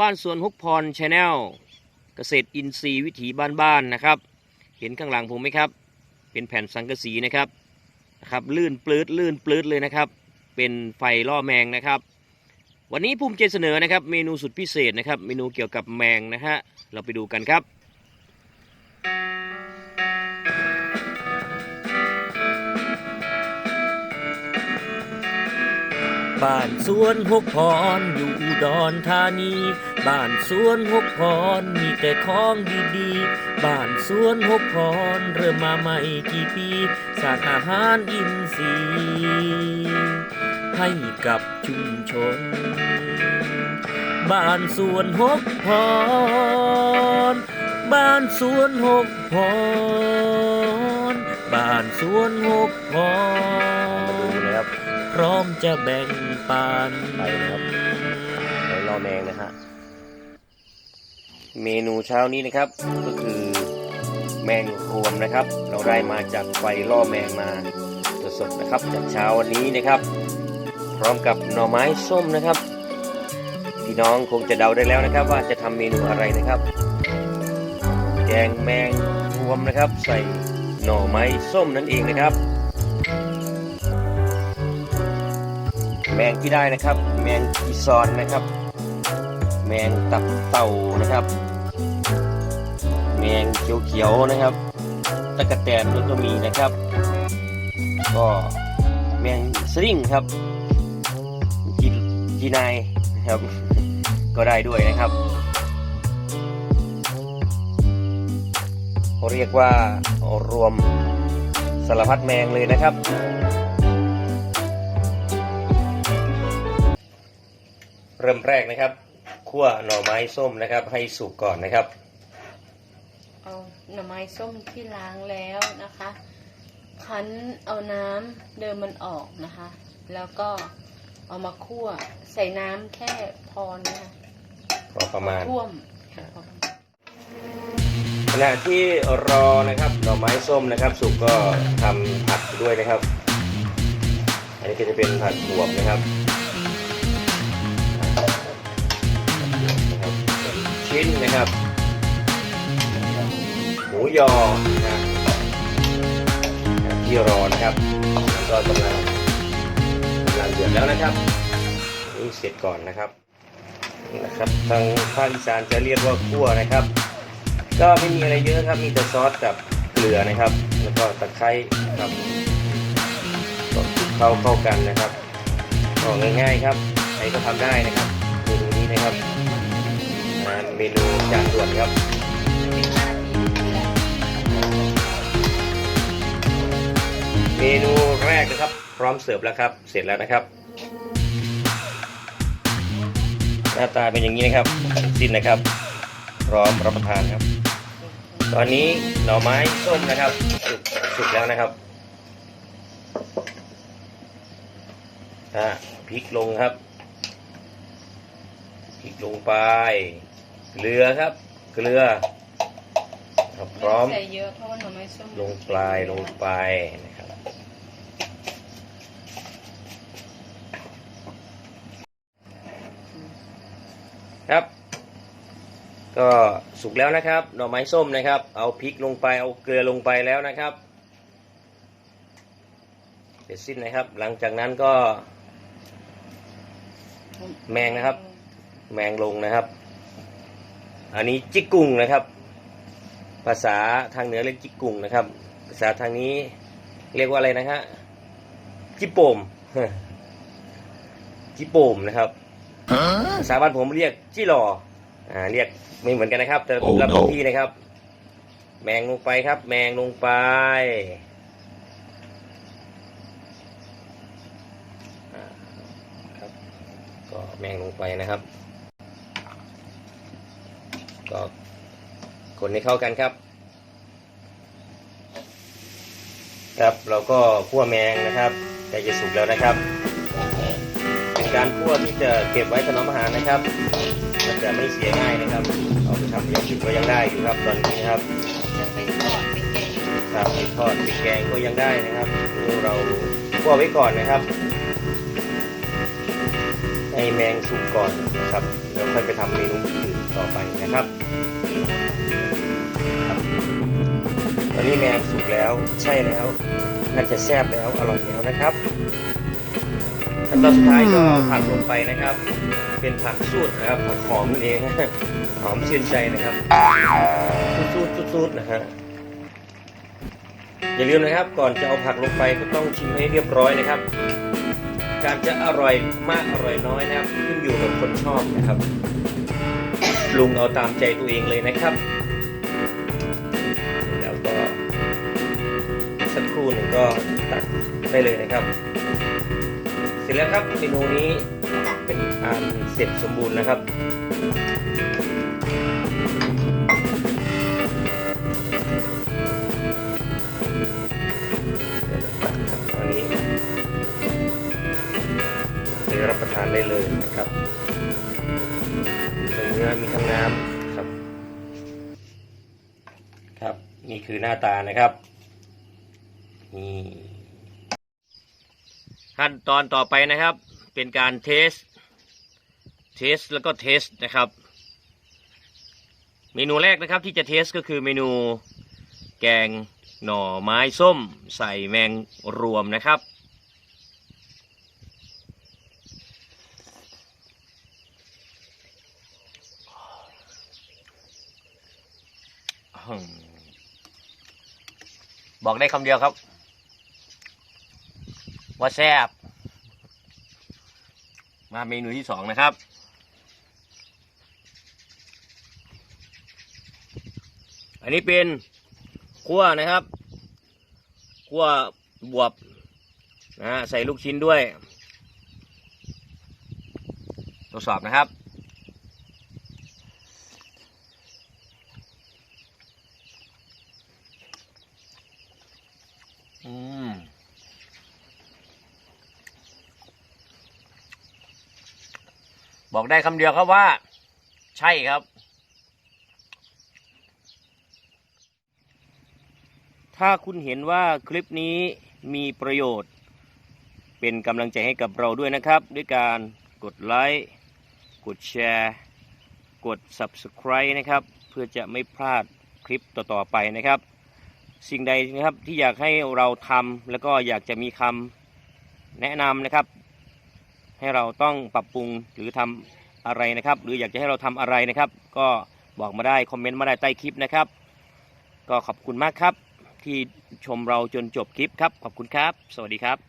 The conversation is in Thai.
บ้านสวนฮุกพรชาแนลเกษตรอินทรีย์วิถีบ้านๆนะครับ เห็นข้างหลังผมไหมครับ เป็นแผ่นสังกะสีนะครับนะครับลื่นปลื้ดลื่นปลื้ดเลยนะครับ เป็นไฟล่อแมงนะครับ วันนี้ภูมิใจเสนอนะครับ เมนูสุดพิเศษนะครับ เมนูเกี่ยวกับแมงนะฮะเราไปดูกันครับ บ้านสวนหกพรอยู่อุดรธานี บ้านสวนหกพรมีแต่ของดีๆ บ้านสวนหกพรเริ่มมาใหม่กี่ปีสาอาหารอินทรีย์ให้กับชุมชน บ้านสวนหกพร บ้านสวนหกพร บ้านสวนหกพร พร้อมจะแบ่งปันไปนะครับไฟล่อแมงนะฮะเมนูเช้านี้นะครับ ก็คือแมงรวมนะครับ เราได้มาจากไฟล่อแมงมาสดๆนะครับจากเช้าวันนี้นะครับ พร้อมกับหน่อไม้ส้มนะครับพี่น้องคงจะเดาได้แล้วนะครับ ว่าจะทำเมนูอะไรนะครับแกงแมงรวมนะครับ ใส่หน่อไม้ส้มนั่นเองนะครับ แมงที่ได้นะครับ แมงกีซอนนะครับ แมงตับเต่านะครับ แมงเขียวๆนะครับตะกะแตนด้วยก็มีนะครับ ก็แมงสลิงครับจีจีนายนะครับ ก็ได้ด้วยนะครับเขาเรียกว่ารวมสารพัดแมงเลยนะครับ เริ่มแรกนะครับคั่วหน่อไม้ส้มนะครับ ให้สุกก่อนนะครับ เอาหน่อไม้ส้มที่ล้างแล้วนะคะ คั้นเอาน้ำเดิมมันออกนะคะ แล้วก็เอามาคั่วใส่น้ำแค่พอนะคะพอประมาณท่วมค่ะพอประมาณขณะที่รอนะครับหน่อไม้ส้มนะครับ สุกก็ทำผัดไปด้วยนะครับ อันนี้ก็จะเป็นผัดบวบนะครับนะครับ ยอนะครับที่รอนะครับก็กำลังกำลังเดือดแล้วนะครับนี่เสร็จก่อนนะครับนะครับทางภาคอีสานจะเรียกว่าคั่วนะครับ ก็ไม่มีอะไรเยอะครับมีแต่ซอสกับเกลือนะครับ แล้วก็ตะไคร้ครับก็คลุกเข้าเข้ากันนะครับก็ง่ายๆครับใครก็ทำได้นะครับเมนูนี้นะครับเมนูจานด่วนครับ เมนูแรกนะครับ พร้อมเสิร์ฟแล้วครับ เสร็จแล้วนะครับ หน้าตาเป็นอย่างนี้นะครับสิ้นนะครับ พร้อมรับประทานครับ ตอนนี้หน่อไม้ส้มนะครับสุกสุกแล้วนะครับอะพริกลงครับพริกลงไป เกลือครับ เกลือครับพร้อมไใส่เยอะเพราะว่าหน่อไม้ส้มลงปลายลงไปนะครับ ครับ ก็สุกแล้วนะครับหน่อไม้ส้มนะครับ เอาพริกลงไปเอาเกลือลงไปแล้วนะครับเสร็จสิ้นนะครับ หลังจากนั้นก็แมงนะครับ แมงลงนะครับ อันนี้จิกกุ่งนะครับ ภาษาทางเหนือเรียกจิกกุ่งนะครับ ภาษาทางนี้เรียกว่าอะไรนะฮะจิโปมจิโปมนะครับ ภาษาบ้านผมเรียกจิหลออ่าเรียกไม่เหมือนกันนะครับ แต่ Oh ละ no พื้นที่นะครับ แมงลงไปครับ แมงลงไปอ่าครับ ก็แมงลงไปนะครับ ก็คนให้เข้ากันครับ ครับเราก็คั่วแมงนะครับใกล้จะสุกแล้วนะครับเป็น การคั่วที่จะเก็บไว้ถนอมอาหารนะครับ มันจะไม่เสียง่ายนะครับ เอาไปทำย่างอื่นก็ยังได้อยู่ครับตอนนี้ครับจะไปทอดไปแกงครับไปทอดไปแกงก็ยังได้นะครับเราคั่วไว้ก่อนนะครับให้แมงสุกก่อนนะครับแล้วค่อยไปทำเมนูอื่นต่อไปนะครับครับตอนนี้แมงสุกแล้วใช่แล้วน่าจะแซ่บแล้วอร่อยแล้วนะครับ ขั้นตอนสุดท้ายก็ผักลงไปนะครับ เป็นผักสูตรนะครับผักหอมนั่นเอง หอมชื่นใจนะครับสูดๆสูดๆนะฮะอย่าลืมนะครับก่อนจะเอาผักลงไปก็ต้องชิมให้เรียบร้อยนะครับ การจะอร่อยมากอร่อยน้อยนะครับขึ้นอยู่กับคนชอบนะครับปรุงเอาตามใจตัวเองเลยนะครับ แล้วก็สักครู่หนึ่งก็ตักได้เลยนะครับเส ร็จแล้วครับเมนูนี้เป็นอันเสร็จสมบูรณ์นะครับอันนี้ไปรับประทานได้เลยนะครับทั้งเนื้อมีทั้งน้ำครับ ครับนี่คือหน้าตานะครับนี่ ขั้นตอนต่อไปนะครับ เป็นการเทส เทสแล้วก็เทสนะครับ เมนูแรกนะครับที่จะเทสก็คือเมนูแกงหน่อไม้ส้ม ใส่แมงรวมนะครับบอกได้คำเดียวครับ ว่าแซ่บมาเมนูที่สองนะครับ อันนี้เป็นคั่วนะครับคั่วบวบนะฮะใส่ลูกชิ้นด้วยทดสอบนะครับ อืม บอกได้คำเดียวครับว่า ใช่ครับ ถ้าคุณเห็นว่าคลิปนี้มีประโยชน์ เป็นกำลังใจให้กับเราด้วยนะครับ ด้วยการกดไลค์กดแชร์กด Subscribe นะครับ เพื่อจะไม่พลาดคลิปต่อๆไปนะครับ สิ่งใดนะครับที่อยากให้เราทำแล้วก็อยากจะมีคำแนะนำนะครับ ให้เราต้องปรับปรุงหรือทำอะไรนะครับ หรืออยากจะให้เราทำอะไรนะครับ ก็บอกมาได้คอมเมนต์มาได้ใต้คลิปนะครับ ก็ขอบคุณมากครับ ที่ชมเราจนจบคลิปครับ ขอบคุณครับ สวัสดีครับ